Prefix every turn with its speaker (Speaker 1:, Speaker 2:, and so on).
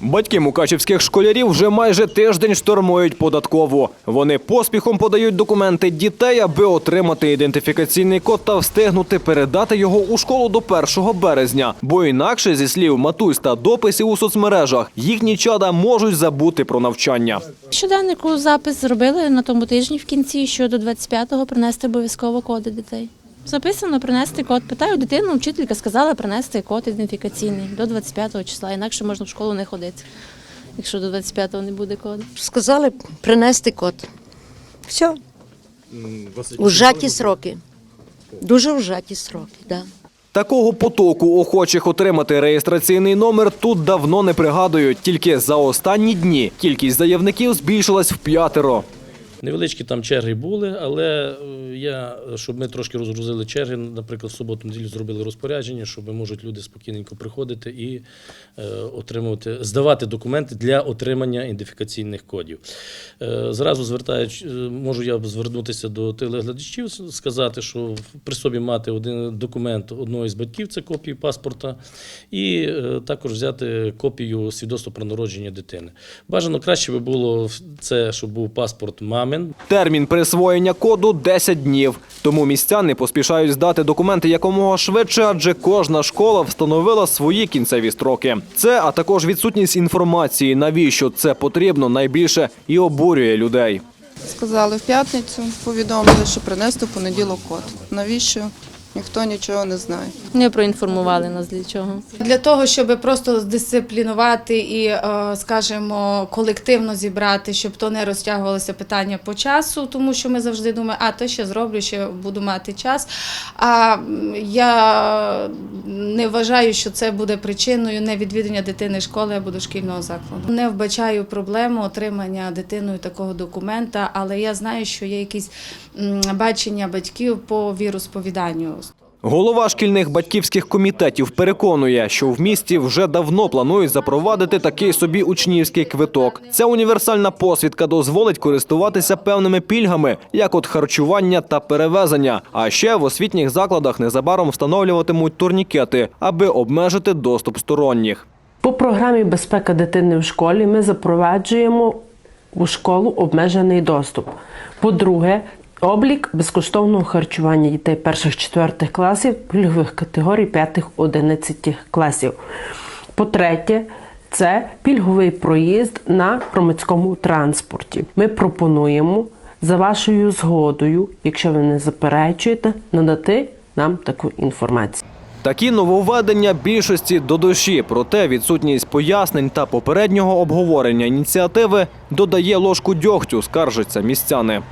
Speaker 1: Батьки мукачівських школярів вже майже тиждень штурмують податкову. Вони поспіхом подають документи дітей, аби отримати ідентифікаційний код та встигнути передати його у школу до 1 березня. Бо інакше, зі слів матусь та дописів у соцмережах, їхні чада можуть забути про навчання.
Speaker 2: Щоденнику запис зробили на тому тижні в кінці, що до 25-го принести обов'язково коди дітей. Записано принести код. Питаю дитину, вчителька сказала принести код ідентифікаційний до 25 числа, інакше можна в школу не ходити, якщо до 25-го не буде коду.
Speaker 3: Сказали принести код. Все. Ужаті сроки. Дуже ужаті сроки. Да.
Speaker 1: Такого потоку охочих отримати реєстраційний номер тут давно не пригадують. Тільки за останні дні кількість заявників збільшилась в п'ятеро.
Speaker 4: Невеличкі там черги були, але е, я, щоб ми трошки розгрузили черги, наприклад, в суботу неділю зробили розпорядження, щоб можуть люди спокійненько приходити і е, отримувати, здавати документи для отримання ідентифікаційних кодів. Е, зразу звертаючи, можу я звернутися до телеглядачів, сказати, що при собі мати один документ одного із батьків, це копію паспорта, і також взяти копію свідоцтва про народження дитини. Бажано краще би було це, щоб був паспорт мамин.
Speaker 1: Термін присвоєння коду 10 днів. Тому містяни поспішають здати документи якомога швидше, адже кожна школа встановила свої кінцеві строки. Це, а також відсутність інформації, навіщо це потрібно, найбільше і обурює людей.
Speaker 5: Сказали в п'ятницю, повідомили, що принести в понеділок код. Навіщо? Ніхто нічого не знає.
Speaker 2: Не проінформували нас для чого.
Speaker 6: Для того, щоб просто здисциплінувати і, е, скажімо, колективно зібрати, щоб то не розтягувалося питання по часу, тому що ми завжди думаємо, а то ще зроблю, ще буду мати час. А я не вважаю, що це буде причиною невідвідання дитини школи або дошкільного закладу. Не вбачаю проблему отримання дитиною такого документа, але я знаю, що є якісь бачення батьків по віросповіданню.
Speaker 1: Голова шкільних батьківських комітетів переконує, що в місті вже давно планують запровадити такий собі учнівський квиток. Ця універсальна посвідка дозволить користуватися певними пільгами, як от харчування та перевезення. А ще в освітніх закладах незабаром встановлюватимуть турнікети, аби обмежити доступ сторонніх.
Speaker 7: По програмі Безпека дитини в школі ми запроваджуємо у школу обмежений доступ. По-друге, облік безкоштовного харчування дітей перших-четвертих класів, пільгових категорій п'ятих-одинадцятих класів. По-третє, це пільговий проїзд на громадському транспорті. Ми пропонуємо за вашою згодою, якщо ви не заперечуєте, надати нам таку інформацію.
Speaker 1: Такі нововведення більшості до душі, проте відсутність пояснень та попереднього обговорення ініціативи додає ложку дьогтю, скаржаться містяни.